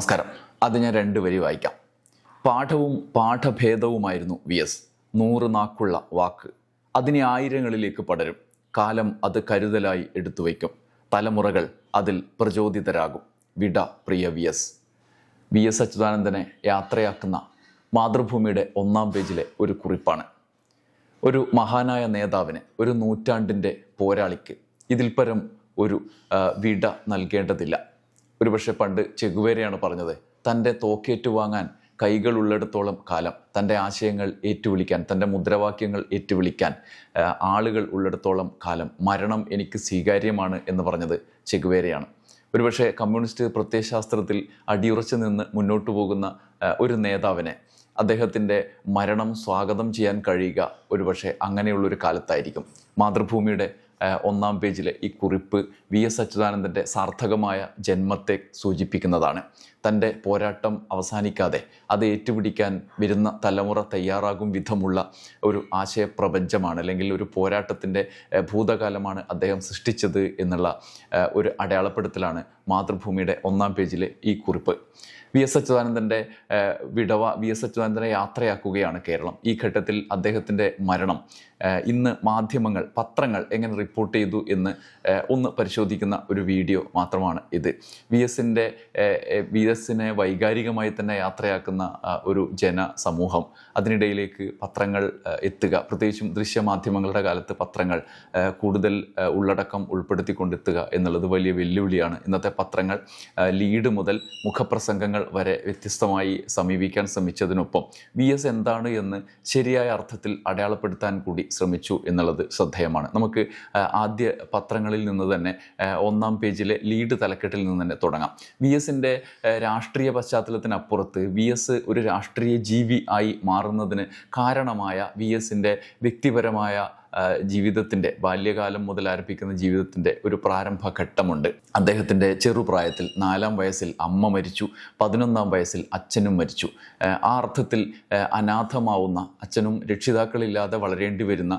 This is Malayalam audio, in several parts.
നമസ്കാരം. അത് ഞാൻ രണ്ട് വരി വായിക്കാം. പാഠവും പാഠഭേദവുമായിരുന്നു വി എസ്. നൂറ് നാക്കുള്ള വാക്ക്. അതിനെ ആയിരങ്ങളിലേക്ക് പടരും. കാലം അത് കരുതലായി എടുത്തു വയ്ക്കും. തലമുറകൾ അതിൽ പ്രചോദിതരാകും. വിട പ്രിയ വി എസ്. വി എസ് അച്യുതാനന്ദനെ യാത്രയാക്കുന്ന മാതൃഭൂമിയുടെ ഒന്നാം പേജിലെ ഒരു കുറിപ്പാണ്. ഒരു മഹാനായ നേതാവിന് ഒരു നൂറ്റാണ്ടിന്റെ പോരാളിക്ക് ഇതിൽപരം ഒരു വിട നൽകേണ്ടതില്ല. ഒരുപക്ഷെ പണ്ട് ചെഗുവേരയാണ് പറഞ്ഞത് തന്റെ തോക്കേറ്റു വാങ്ങാൻ കൈകളുള്ളിടത്തോളം കാലം തന്റെ ആശയങ്ങൾ ഏറ്റുവിളിക്കാൻ തന്റെ മുദ്രാവാക്യങ്ങൾ ഏറ്റുവിളിക്കാൻ ആളുകൾ ഉള്ളിടത്തോളം കാലം മരണം എനിക്ക് സ്വീകാര്യമാണ് എന്ന് പറഞ്ഞത് ചെഗുവേരയാണ്. ഒരുപക്ഷെ കമ്മ്യൂണിസ്റ്റ് പ്രത്യയശാസ്ത്രത്തിൽ അടിയുറച്ചു നിന്ന് മുന്നോട്ടു പോകുന്ന ഒരു നേതാവിനെ അദ്ദേഹത്തിന്റെ മരണം സ്വാഗതം ചെയ്യാൻ കഴിയുക ഒരുപക്ഷെ അങ്ങനെയുള്ളൊരു കാലത്തായിരിക്കും. മാതൃഭൂമിയുടെ ഒന്നാം പേജിലെ ഈ കുറിപ്പ് വി എസ് അച്യുതാനന്ദന്റെ സാർത്ഥകമായ ജന്മത്തെ സൂചിപ്പിക്കുന്നതാണ്. തന്റെ പോരാട്ടം അവസാനിക്കാതെ അത് ഏറ്റുപിടിക്കാൻ വരുന്ന തലമുറ തയ്യാറാകും വിധമുള്ള ഒരു ആശയപ്രപഞ്ചമാണ് അല്ലെങ്കിൽ ഒരു പോരാട്ടത്തിന്റെ ഭൂതകാലമാണ് അദ്ദേഹം സൃഷ്ടിച്ചത് എന്നുള്ള ഒരു അടയാളപ്പെടുത്തലാണ് മാതൃഭൂമിയുടെ ഒന്നാം പേജിലെ ഈ കുറിപ്പ്. വി എസ് അച്യുതാനന്ദന്റെ വിടവ വി എസ് അച്യുതാനന്ദനെ യാത്രയാക്കുകയാണ് കേരളം. ഈ ഘട്ടത്തിൽ അദ്ദേഹത്തിന്റെ മരണം ഇന്ന് മാധ്യമങ്ങൾ പത്രങ്ങൾ എങ്ങനെ റിപ്പോർട്ട് ചെയ്തു എന്ന് ഒന്ന് പരിശോധിക്കുന്ന ഒരു വീഡിയോ മാത്രമാണ് ഇത്. വി എസിന്റെ വി എസിനെ വൈകാരികമായി തന്നെ യാത്രയാക്കുന്ന ഒരു ഒരു ജനസമൂഹം. അതിനിടയിലേക്ക് പത്രങ്ങൾ എത്തുക. പ്രത്യേകിച്ചും ദൃശ്യമാധ്യമങ്ങളുടെ കാലത്ത് പത്രങ്ങൾ കൂടുതൽ ഉള്ളടക്കം ഉൾപ്പെടുത്തിക്കൊണ്ടെത്തുക എന്നുള്ളത് വലിയ വെല്ലുവിളിയാണ്. ഇന്നത്തെ പത്രങ്ങൾ ലീഡ് മുതൽ മുഖപ്രസംഗങ്ങൾ വരെ വ്യത്യസ്തമായി സമീപിക്കാൻ ശ്രമിച്ചതിനൊപ്പം വി എസ് എന്താണ് എന്ന് ശരിയായ അർത്ഥത്തിൽ അടയാളപ്പെടുത്താൻ കൂടി ശ്രമിച്ചു എന്നുള്ളത് ശ്രദ്ധേയമാണ്. നമുക്ക് ആദ്യ പത്രങ്ങളിൽ നിന്ന് തന്നെ ഒന്നാം പേജിലെ ലീഡ് തലക്കെട്ടിൽ നിന്ന് തന്നെ തുടങ്ങാം. വി എസിന്റെ രാഷ്ട്രീയ പശ്ചാത്തലത്തിനപ്പുറത്ത് വി എസ് ഒരു രാഷ്ട്രീയ ജീവി ആയി മാറുന്നതിന് കാരണമായ വി എസിന്റെ വ്യക്തിപരമായ ജീവിതത്തിന്റെ ബാല്യകാലം മുതൽ ആരംഭിക്കുന്ന ജീവിതത്തിന്റെ ഒരു പ്രാരംഭ ഘട്ടമുണ്ട്. അദ്ദേഹത്തിന്റെ ചെറുപ്രായത്തിൽ നാലാം വയസ്സിൽ അമ്മ മരിച്ചു പതിനൊന്നാം വയസ്സിൽ അച്ഛനും മരിച്ചു. ആ, അർത്ഥത്തിൽ അനാഥമാവുന്ന അച്ഛനും രക്ഷിതാക്കളില്ലാതെ വളരേണ്ടി വരുന്ന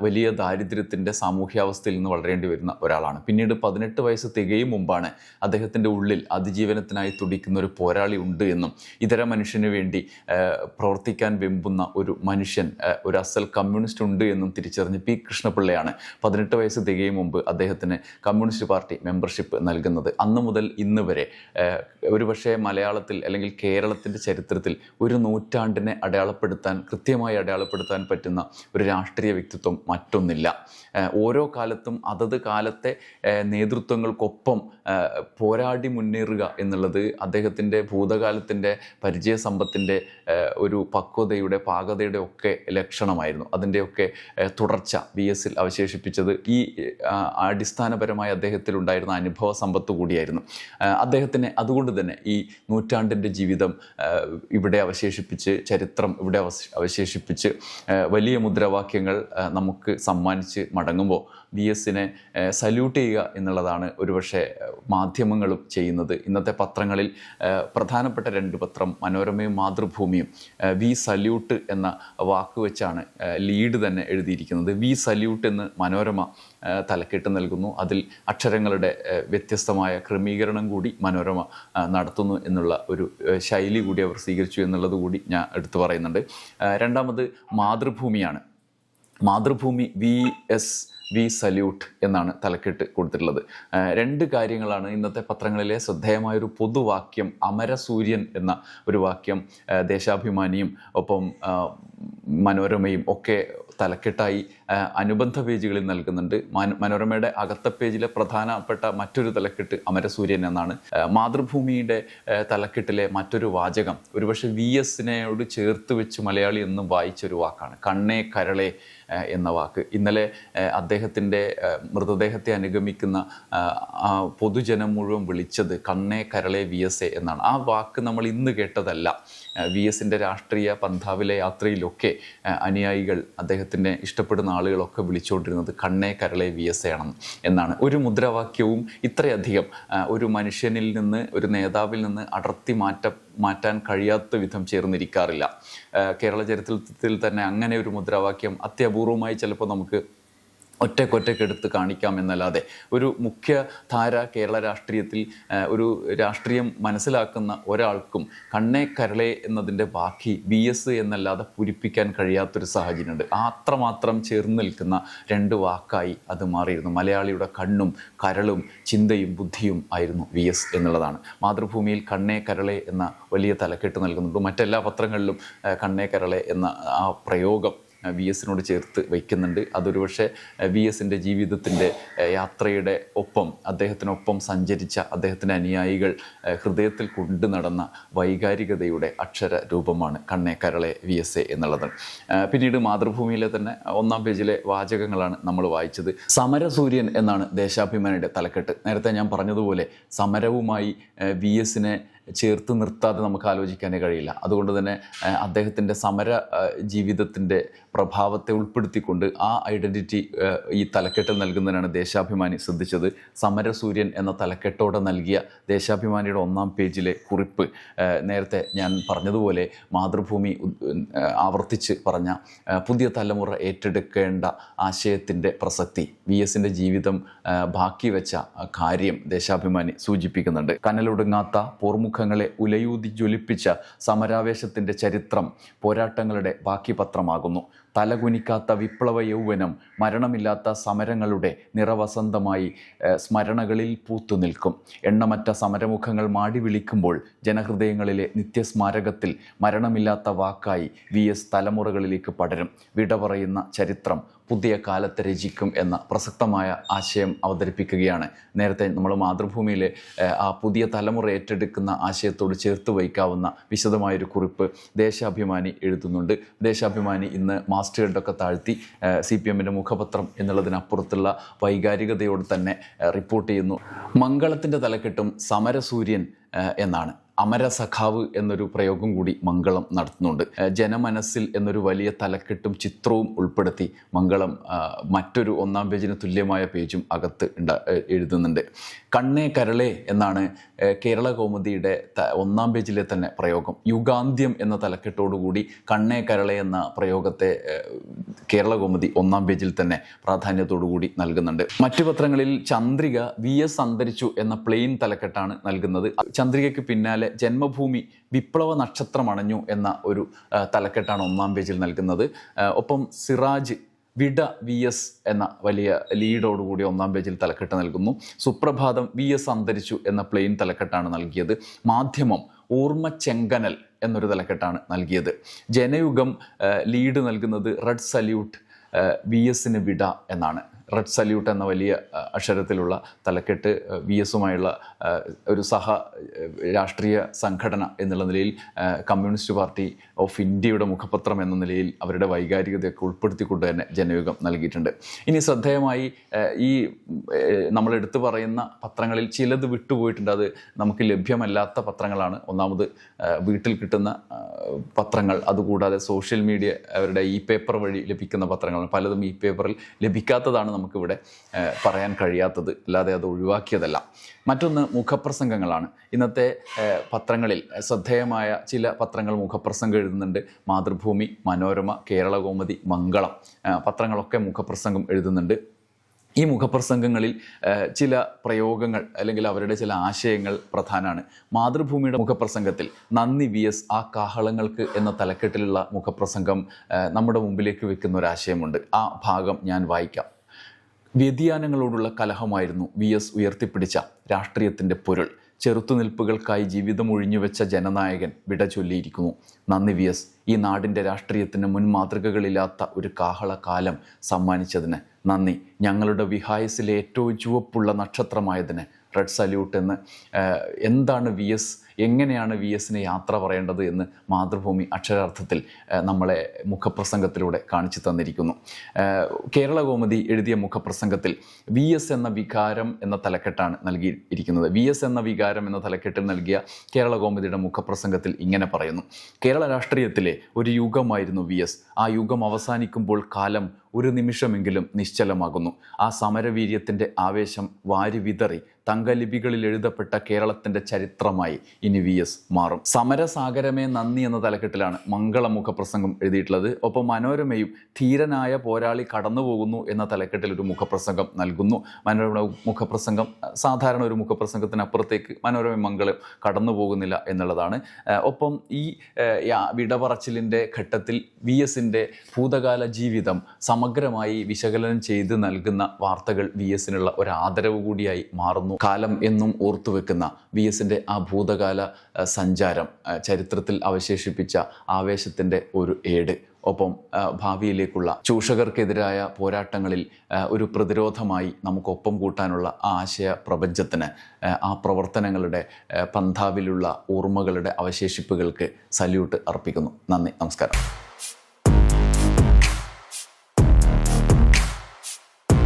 വലിയ ദാരിദ്ര്യത്തിന്റെ സാമൂഹ്യാവസ്ഥയിൽ നിന്ന് വളരേണ്ടി വരുന്ന ഒരാളാണ്. പിന്നീട് പതിനെട്ട് വയസ്സ് തികയും മുമ്പാണ് അദ്ദേഹത്തിന്റെ ഉള്ളിൽ അതിജീവനത്തിനായി തുടിക്കുന്ന ഒരു പോരാളി ഉണ്ട് എന്നും ഇതര മനുഷ്യന് വേണ്ടി പ്രവർത്തിക്കാൻ വെമ്പുന്ന ഒരു മനുഷ്യൻ ഒരു അസൽ കമ്മ്യൂണിസ്റ്റ് ഉണ്ട് എന്നും തിരിച്ചറിഞ്ഞ് പി കൃഷ്ണപിള്ളയാണ്. പതിനെട്ട് വയസ്സ് തികയും മുമ്പ് അദ്ദേഹത്തിന് കമ്മ്യൂണിസ്റ്റ് പാർട്ടി മെമ്പർഷിപ്പ് നൽകുന്നത്. അന്ന് മുതൽ ഇന്ന് വരെ ഒരു ഒരുപക്ഷെ മലയാളത്തിൽ അല്ലെങ്കിൽ കേരളത്തിന്റെ ചരിത്രത്തിൽ ഒരു നൂറ്റാണ്ടിനെ അടയാളപ്പെടുത്താൻ കൃത്യമായി അടയാളപ്പെടുത്താൻ പറ്റുന്ന ഒരു രാഷ്ട്രീയ വ്യക്തിത്വം മറ്റൊന്നില്ല. ഓരോ കാലത്തും അതത് കാലത്തെ നേതൃത്വങ്ങൾക്കൊപ്പം പോരാടി മുന്നേറുക എന്നുള്ളത് അദ്ദേഹത്തിന്റെ ഭൂതകാലത്തിന്റെ പരിചയ സമ്പത്തിന്റെ ഒരു പക്വതയുടെ പാകതയുടെ ഒക്കെ ലക്ഷണമായിരുന്നു. അതിന്റെയൊക്കെ ഏഹ്, തുടർച്ച വി എസിൽ അവശേഷിപ്പിച്ചത് ഈ അടിസ്ഥാനപരമായി അദ്ദേഹത്തിൽ അദ്ദേഹത്തിലുണ്ടായിരുന്ന അനുഭവ സമ്പത്ത് കൂടിയായിരുന്നു. അദ്ദേഹത്തിന് അതുകൊണ്ട് തന്നെ ഈ നൂറ്റാണ്ടിന്റെ ജീവിതം ഇവിടെ അവശേഷിപ്പിച്ച് ചരിത്രം ഇവിടെ അവശേഷിപ്പിച്ച് വലിയ മുദ്രാവാക്യങ്ങൾ നമുക്ക് സമ്മാനിച്ച് മടങ്ങുമ്പോൾ വി എസിനെ സല്യൂട്ട് ചെയ്യുക എന്നുള്ളതാണ് ഒരുപക്ഷെ മാധ്യമങ്ങളും ചെയ്യുന്നത്. ഇന്നത്തെ പത്രങ്ങളിൽ പ്രധാനപ്പെട്ട രണ്ട് പത്രം മനോരമയും മാതൃഭൂമിയും വി സല്യൂട്ട് എന്ന വാക്ക് വെച്ചാണ് ലീഡ് തന്നെ എഴുതിയിരിക്കുന്നത്. വി സല്യൂട്ട് എന്ന് മനോരമ തലക്കെട്ട് നൽകുന്നു. അതിൽ അക്ഷരങ്ങളുടെ വ്യത്യസ്തമായ ക്രമീകരണം കൂടി മനോരമ നടത്തുന്നു എന്നുള്ള ഒരു ശൈലി കൂടി അവർ സ്വീകരിച്ചു എന്നുള്ളത് കൂടി ഞാൻ എടുത്തു പറയുന്നുണ്ട്. രണ്ടാമത് മാതൃഭൂമിയാണ്. Mathrubhumi V S we salute എന്നാണ് തലക്കെട്ട് കൊടുത്തിട്ടുള്ളത്. രണ്ട് കാര്യങ്ങളാണ് ഇന്നത്തെ പത്രങ്ങളിലെ ശ്രദ്ധേയമായൊരു പൊതുവാക്യം അമരസൂര്യൻ എന്ന ഒരു വാക്യം ദേശാഭിമാനിയും ഒപ്പം മനോരമയും ഒക്കെ തലക്കെട്ടായി അനുബന്ധ പേജുകളിൽ നൽകുന്നുണ്ട്. മനോരമയുടെ അകത്ത പേജിലെ പ്രധാനപ്പെട്ട മറ്റൊരു തലക്കെട്ട് അമരസൂര്യൻ എന്നാണ്. മാതൃഭൂമിയുടെ തലക്കെട്ടിലെ മറ്റൊരു വാചകം. ഒരുപക്ഷെ വി എസിനോട് ചേർത്ത് വെച്ച് മലയാളി എന്നും വായിച്ച ഒരു വാക്കാണ്. കണ്ണേ കരളെ എന്ന വാക്ക്. ഇന്നലെ അദ്ദേഹത്തിന്റെ മൃതദേഹത്തെ അനുഗമിക്കുന്ന പൊതുജനം മുഴുവൻ വിളിച്ചത് കണ്ണേ കരളെ വി എസ് എ എന്നാണ്. ആ വാക്ക് നമ്മൾ ഇന്ന് കേട്ടതല്ല. വി എസിന്റെ രാഷ്ട്രീയ പന്ഥാവിലെ യാത്രയിലൊക്കെ അനുയായികൾ അദ്ദേഹത്തിനെ ഇഷ്ടപ്പെടുന്ന ആളുകളൊക്കെ വിളിച്ചുകൊണ്ടിരുന്നത് കണ്ണേ കരളെ വി എസ് ആണെന്ന് എന്നാണ്. ഒരു മുദ്രാവാക്യവും ഇത്രയധികം ഒരു മനുഷ്യനിൽ നിന്ന് ഒരു നേതാവിൽ നിന്ന് അടർത്തി മാറ്റ മാറ്റാൻ കഴിയാത്ത വിധം ചേർന്നിരിക്കാറില്ല. കേരള ചരിത്രത്തിൽ തന്നെ അങ്ങനെ ഒരു മുദ്രാവാക്യം അത്യപൂർവമായി ചിലപ്പോൾ നമുക്ക് ഒറ്റക്കൊറ്റയ്ക്ക് എടുത്ത് കാണിക്കാം എന്നല്ലാതെ ഒരു മുഖ്യധാര കേരള രാഷ്ട്രീയത്തിൽ ഒരു രാഷ്ട്രീയം മനസ്സിലാക്കുന്ന ഒരാൾക്കും കണ്ണേ കരളെ എന്നതിന്റെ ബാക്കി ബി എസ് എന്നല്ലാതെ പൂരിപ്പിക്കാൻ കഴിയാത്തൊരു സാഹചര്യമുണ്ട്. അത്രമാത്രം ചേർന്ന് നിൽക്കുന്ന രണ്ട് വാക്കായി അത് മാറിയിരുന്നു. മലയാളിയുടെ കണ്ണും കരളും ചിന്തയും ബുദ്ധിയും ആയിരുന്നു വി എസ് എന്നുള്ളതാണ്. മാതൃഭൂമിയിൽ കണ്ണേ കരളെ എന്ന വലിയ തലക്കെട്ട് നൽകുന്നുണ്ട്. മറ്റെല്ലാ പത്രങ്ങളിലും കണ്ണേ കരളെ എന്ന ആ പ്രയോഗം വി എസിനോട് ചേർത്ത് വയ്ക്കുന്നുണ്ട്. അതൊരു പക്ഷേ വി എസിന്റെ ജീവിതത്തിന്റെ യാത്രയുടെ ഒപ്പം അദ്ദേഹത്തിനൊപ്പം സഞ്ചരിച്ച അദ്ദേഹത്തിന്റെ അനുയായികൾ ഹൃദയത്തിൽ കൊണ്ടു നടന്ന വൈകാരികതയുടെ അക്ഷര രൂപമാണ് കണ്ണേ കരളെ വി എസ് എ എന്നുള്ളത് പിന്നീട് മാതൃഭൂമിയിലെ തന്നെ ഒന്നാം പേജിലെ വാചകങ്ങളാണ് നമ്മൾ വായിച്ചത്. സമരസൂര്യൻ എന്നാണ് ദേശാഭിമാനിയുടെ തലക്കെട്ട്. നേരത്തെ ഞാൻ പറഞ്ഞതുപോലെ സമരവുമായി വി എസിനെ ചേർത്ത് നിർത്താതെ നമുക്ക് ആലോചിക്കാനേ കഴിയില്ല. അതുകൊണ്ട് തന്നെ അദ്ദേഹത്തിന്റെ സമര ജീവിതത്തിന്റെ പ്രഭാവത്തെ ഉൾപ്പെടുത്തിക്കൊണ്ട് ആ ഐഡന്റിറ്റി ഈ തലക്കെട്ട് നൽകുന്നതിനാണ് ദേശാഭിമാനി ശ്രദ്ധിച്ചത്. സമരസൂര്യൻ എന്ന തലക്കെട്ടോടെ നൽകിയ ദേശാഭിമാനിയുടെ ഒന്നാം പേജിലെ കുറിപ്പ് നേരത്തെ ഞാൻ പറഞ്ഞതുപോലെ മാതൃഭൂമി ആവർത്തിച്ച് പറഞ്ഞ പുതിയ തലമുറ ഏറ്റെടുക്കേണ്ട ആശയത്തിന്റെ പ്രസക്തി വി എസിന്റെ ജീവിതം ബാക്കി വെച്ച കാര്യം ദേശാഭിമാനി സൂചിപ്പിക്കുന്നുണ്ട്. കനലൊടുങ്ങാത്ത പോർമുഖങ്ങളെ ഉലയൂതി ജ്വലിപ്പിച്ച സമരാവേശത്തിന്റെ ചരിത്രം പോരാട്ടങ്ങളുടെ ബാക്കി പത്രമാകുന്നു തലകുനിക്കാത്ത വിപ്ലവ യൗവനം മരണമില്ലാത്ത സമരങ്ങളുടെ നിറവസന്തമായി സ്മരണകളിൽ പൂത്തു നിൽക്കും. എണ്ണമറ്റ സമരമുഖങ്ങൾ മാടി വിളിക്കുമ്പോൾ ജനഹൃദയങ്ങളിലെ നിത്യസ്മാരകത്തിൽ മരണമില്ലാത്ത വാക്കായി വി എസ് തലമുറകളിലേക്ക് പടരും. വിട പറയുന്ന ചരിത്രം പുതിയ കാലത്ത് രചിക്കും എന്ന പ്രസക്തമായ ആശയം അവതരിപ്പിക്കുകയാണ്. നേരത്തെ നമ്മൾ മാതൃഭൂമിയിലെ ആ പുതിയ തലമുറ ഏറ്റെടുക്കുന്ന ആശയത്തോട് ചേർത്ത് വയ്ക്കാവുന്ന വിശദമായൊരു കുറിപ്പ് ദേശാഭിമാനി എഴുതുന്നുണ്ട്. ദേശാഭിമാനി ഇന്ന് മാസ്റ്റുകളുടെയൊക്കെ താഴ്ത്തി സി പി എമ്മിന്റെ മുഖപത്രം എന്നുള്ളതിനപ്പുറത്തുള്ള വൈകാരികതയോട് തന്നെ റിപ്പോർട്ട് ചെയ്യുന്നു. മംഗളത്തിന്റെ തലക്കെട്ടും സമരസൂര്യൻ എന്നാണ്. അമരസഖാവ് എന്നൊരു പ്രയോഗം കൂടി മംഗളം നടത്തുന്നുണ്ട്. ജനമനസ്സിൽ എന്നൊരു വലിയ തലക്കെട്ടും ചിത്രവും ഉൾപ്പെടുത്തി മംഗളം മറ്റൊരു ഒന്നാം പേജിന് തുല്യമായ പേജും അകത്ത് എഴുതുന്നുണ്ട്. കണ്ണേ കരളെ എന്നാണ് കേരള കൗമുദിയുടെ ഒന്നാം പേജിലെ തന്നെ പ്രയോഗം. യുഗാന്ത്യം എന്ന തലക്കെട്ടോടുകൂടി കണ്ണേ കരളെ എന്ന പ്രയോഗത്തെ ഏഹ് കേരള കൗമുദി ഒന്നാം പേജിൽ തന്നെ പ്രാധാന്യത്തോടുകൂടി നൽകുന്നുണ്ട്. മറ്റു പത്രങ്ങളിൽ ചന്ദ്രിക വി എസ് അന്തരിച്ചു എന്ന പ്ലെയിൻ തലക്കെട്ടാണ് നൽകുന്നത്. ചന്ദ്രികയ്ക്ക് പിന്നാലെ ജന്മഭൂമി വിപ്ലവ നക്ഷത്രം അണഞ്ഞു എന്ന ഒരു തലക്കെട്ടാണ് ഒന്നാം പേജിൽ നൽകുന്നത്. ഒപ്പം സിറാജ് വിട വി എസ് എന്ന വലിയ ലീഡോടുകൂടി ഒന്നാം പേജിൽ തലക്കെട്ട് നൽകുന്നു. സുപ്രഭാതം വി എസ് അന്തരിച്ചു എന്ന പ്ലെയിൻ തലക്കെട്ടാണ് നൽകിയത്. മാധ്യമം ഓർമ്മ ചെങ്കനൽ എന്നൊരു തലക്കെട്ടാണ് നൽകിയത്. ജനയുഗം ലീഡ് നൽകുന്നത് റെഡ് സല്യൂട്ട് വി എസിന് വിട എന്നാണ്. റെഡ് സല്യൂട്ട് എന്ന വലിയ അക്ഷരത്തിലുള്ള തലക്കെട്ട് വി എസുമായുള്ള ഒരു സഹ രാഷ്ട്രീയ സംഘടന എന്നുള്ള നിലയിൽ കമ്മ്യൂണിസ്റ്റ് പാർട്ടി ഓഫ് ഇന്ത്യയുടെ മുഖപത്രം എന്ന നിലയിൽ അവരുടെ വൈകാരികതയൊക്കെ ഉൾപ്പെടുത്തിക്കൊണ്ട് തന്നെ ജനയുഗം നൽകിയിട്ടുണ്ട്. ഇനി ശ്രദ്ധേയമായി ഈ നമ്മൾ എടുത്തു പറയുന്ന പത്രങ്ങളിൽ ചിലത് വിട്ടുപോയിട്ടുണ്ട്. അത് നമുക്ക് ലഭ്യമല്ലാത്ത പത്രങ്ങളാണ്. ഒന്നാമത് വീട്ടിൽ കിട്ടുന്ന പത്രങ്ങൾ അതുകൂടാതെ സോഷ്യൽ മീഡിയ അവരുടെ ഇ പേപ്പർ വഴി ലഭിക്കുന്ന പത്രങ്ങളാണ് പലതും ഇ പേപ്പറിൽ ലഭിക്കാത്തതാണ് നമുക്കിവിടെ പറയാൻ കഴിയാത്തത് അല്ലാതെ അത് ഒഴിവാക്കിയതല്ല. മറ്റൊന്ന് മുഖപ്രസംഗങ്ങളാണ്. ഇന്നത്തെ പത്രങ്ങളിൽ ശ്രദ്ധേയമായ ചില പത്രങ്ങൾ മുഖപ്രസംഗം എഴുതുന്നുണ്ട്. മാതൃഭൂമി മനോരമ കേരളകൗമുദി മംഗളം പത്രങ്ങളൊക്കെ മുഖപ്രസംഗം എഴുതുന്നുണ്ട്. ഈ മുഖപ്രസംഗങ്ങളിൽ ചില പ്രയോഗങ്ങൾ അല്ലെങ്കിൽ അവരുടെ ചില ആശയങ്ങൾ പ്രധാനമാണ് മാതൃഭൂമിയുടെ മുഖപ്രസംഗത്തിൽ നന്ദി വി എസ് ആ കാഹളങ്ങൾക്ക് എന്ന തലക്കെട്ടിലുള്ള മുഖപ്രസംഗം നമ്മുടെ മുമ്പിലേക്ക് വെക്കുന്ന ഒരു ആശയമുണ്ട്. ആ ഭാഗം ഞാൻ വായിക്കാം. വ്യതിയാനങ്ങളോടുള്ള കലഹമായിരുന്നു വി എസ് ഉയർത്തിപ്പിടിച്ച രാഷ്ട്രീയത്തിന്റെ പൊരുൾ. ചെറുത്തുനിൽപ്പുകൾക്കായി ജീവിതം ഒഴിഞ്ഞുവെച്ച ജനനായകൻ വിട ചൊല്ലിയിരിക്കുന്നു. നന്ദി വി എസ്. ഈ നാടിന്റെ രാഷ്ട്രീയത്തിന് മുൻ മാതൃകകളില്ലാത്ത ഒരു കാഹള കാലം സമ്മാനിച്ചതിന് നന്ദി. ഞങ്ങളുടെ വിഹായസിലെ ഏറ്റവും ചുവപ്പുള്ള നക്ഷത്രമായതിന് റെഡ് സല്യൂട്ട് എന്ന് എന്താണ് വി എസ് എങ്ങനെയാണ് വി എസിന് യാത്ര പറയേണ്ടത് എന്ന് മാതൃഭൂമി അക്ഷരാർത്ഥത്തിൽ നമ്മളെ മുഖപ്രസംഗത്തിലൂടെ കാണിച്ചു തന്നിരിക്കുന്നു. കേരളകോമതി കേരള കോമതി എഴുതിയ മുഖപ്രസംഗത്തിൽ വി എസ് എന്ന വികാരം എന്ന തലക്കെട്ടാണ് നൽകിയിരിക്കുന്നത്. വി എസ് എന്ന വികാരം എന്ന തലക്കെട്ടിൽ നൽകിയ കേരള കോമതിയുടെ മുഖപ്രസംഗത്തിൽ ഇങ്ങനെ പറയുന്നു. കേരള രാഷ്ട്രീയത്തിലെ ഒരു യുഗമായിരുന്നു വി എസ് ആ യുഗം അവസാനിക്കുമ്പോൾ കാലം ഒരു നിമിഷമെങ്കിലും നിശ്ചലമാകുന്നു. ആ സമരവീര്യത്തിന്റെ ആവേശം വാരി വിതറി തങ്കലിപികളിൽ എഴുതപ്പെട്ട കേരളത്തിന്റെ ചരിത്രമായി ഇനി വി എസ് മാറും. സമരസാഗരമേ നന്ദി എന്ന തലക്കെട്ടിലാണ് മംഗളമുഖ പ്രസംഗം എഴുതിയിട്ടുള്ളത്. ഒപ്പം മനോരമയും ധീരനായ പോരാളി കടന്നു പോകുന്നു എന്ന തലക്കെട്ടിൽ ഒരു മുഖപ്രസംഗം നൽകുന്നു. മനോരമ മുഖപ്രസംഗം സാധാരണ ഒരു മുഖപ്രസംഗത്തിനപ്പുറത്തേക്ക് മനോരമ മംഗളം കടന്നു പോകുന്നില്ല എന്നുള്ളതാണ് ഒപ്പം ഈ വിടപറച്ചിലിന്റെ ഘട്ടത്തിൽ വി എസിന്റെ ഭൂതകാല ജീവിതം സമഗ്രമായി വിശകലനം ചെയ്ത് നൽകുന്ന വാർത്തകൾ വി എസിനുള്ള ഒരു ആദരവ് കൂടിയായി മാറുന്നു. കാലം എന്നും ഓർത്തുവെക്കുന്ന വി എസിന്റെ ആ ഭൂതകാല സഞ്ചാരം ചരിത്രത്തിൽ അവശേഷിപ്പിച്ച ആവേശത്തിന്റെ ഒരു ഏട്. ഒപ്പം ഭാവിയിലേക്കുള്ള ചൂഷകർക്കെതിരായ പോരാട്ടങ്ങളിൽ ഒരു പ്രതിരോധമായി നമുക്കൊപ്പം കൂട്ടാനുള്ള ആ ആശയ പ്രപഞ്ചത്തിന് ആ, പ്രവർത്തനങ്ങളുടെ പന്ഥാവിലുള്ള ഓർമ്മകളുടെ അവശേഷിപ്പുകൾക്ക് സല്യൂട്ട് അർപ്പിക്കുന്നു. നന്ദി. നമസ്കാരം.